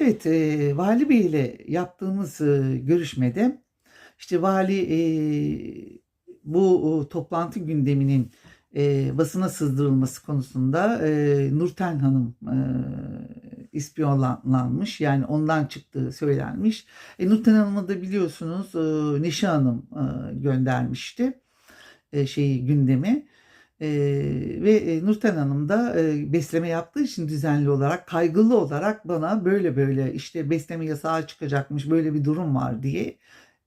Evet, eee, Vali Bey ile yaptığımız, ııı, görüşmede, işte, vali, eee, bu, uuu, toplantı gündeminin, eee, basına sızdırılması konusunda, eee, Nurten Hanım, eee, ispiyonlanmış. Yani ondan çıktığı söylenmiş. E, Nurten Hanım'ı da biliyorsunuz, ııı, Neşe Hanım, ııı, göndermişti, eee, şeyi, gündemi. Eee, ve, eee, Nurten Hanım da, eee, besleme yaptığı için düzenli olarak, kaygılı olarak bana böyle böyle, işte, besleme yasağı çıkacakmış, böyle bir durum var diye,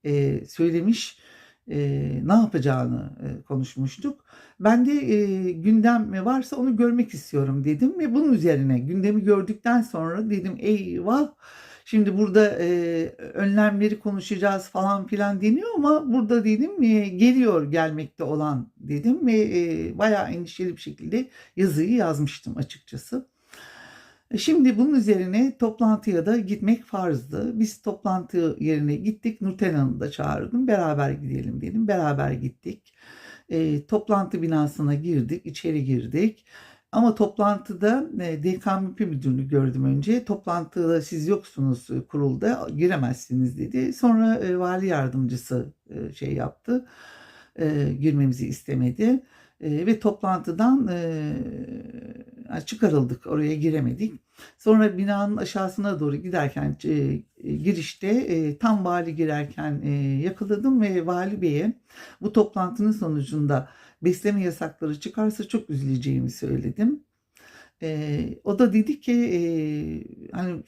eee, söylemiş. Eee, ne yapacağını, eee, konuşmuştuk. Ben de, eee, gündem varsa onu görmek istiyorum dedim ve bunun üzerine gündemi gördükten sonra dedim eyvah! Şimdi burada, eee, önlemleri konuşacağız falan filan deniyor ama burada dedim, eee, geliyor gelmekte olan dedim ve, eee, bayağı endişeli bir şekilde yazıyı yazmıştım açıkçası. E, şimdi bunun üzerine toplantıya da gitmek farzdı. Biz toplantı yerine gittik. Nurten Hanım'ı da çağırdım. Beraber gidelim dedim. Beraber gittik. Eee, toplantı binasına girdik, içeri girdik. Ama toplantıda, eee, DKMP müdürünü gördüm önce. "Toplantıda siz yoksunuz, ııı, kurulda, giremezsiniz." dedi. Sonra, eee, vali yardımcısı, şey yaptı, girmemizi istemedi, ve toplantıdan, çıkarıldık, oraya giremedik. Sonra binanın aşağısına doğru giderken ç eee, girişte, eee, tam vali girerken, eee, yakaladım ve vali beye bu toplantının sonucunda besleme yasakları çıkarsa çok üzüleceğimi söyledim. Eee, o da dedi ki, eee, hani,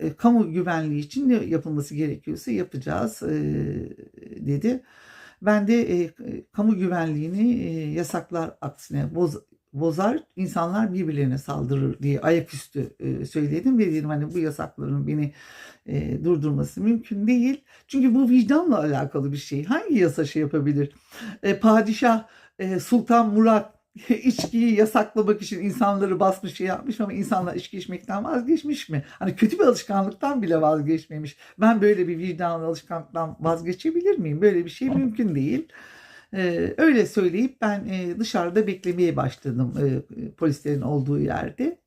eee, kamu güvenliği için ne yapılması gerekiyorsa yapacağız, eee, dedi. Ben de, eee, kamu güvenliğini, eee, yasaklar aksine boz bozar, insanlar birbirlerine saldırır diye ayaküstü, eee, söyledim ve dedim, hani, bu yasakların beni, eee, durdurması mümkün değil. Çünkü bu vicdanla alakalı bir şey. Hangi yasa şey yapabilir? Eee, padişah, Sultan Murat içkiyi yasaklamak için insanları basmış, şey yapmış ama insanlar içki içmekten vazgeçmiş mi? Hani, kötü bir alışkanlıktan bile vazgeçmemiş. Ben böyle bir vicdanlı alışkanlıktan vazgeçebilir miyim? Böyle bir şey mümkün değil. Eee, öyle söyleyip ben, eee, dışarıda beklemeye başladım, eee, polislerin olduğu yerde.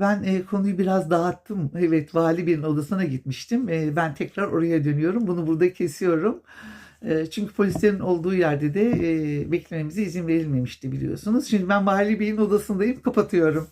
Ben, eee, konuyu biraz dağıttım. Evet, vali beyin odasına gitmiştim. Ben tekrar oraya dönüyorum. Bunu burada kesiyorum. Çünkü polislerin olduğu yerde de, beklememize izin verilmemişti biliyorsunuz. Şimdi ben vali beyin odasındayım, kapatıyorum.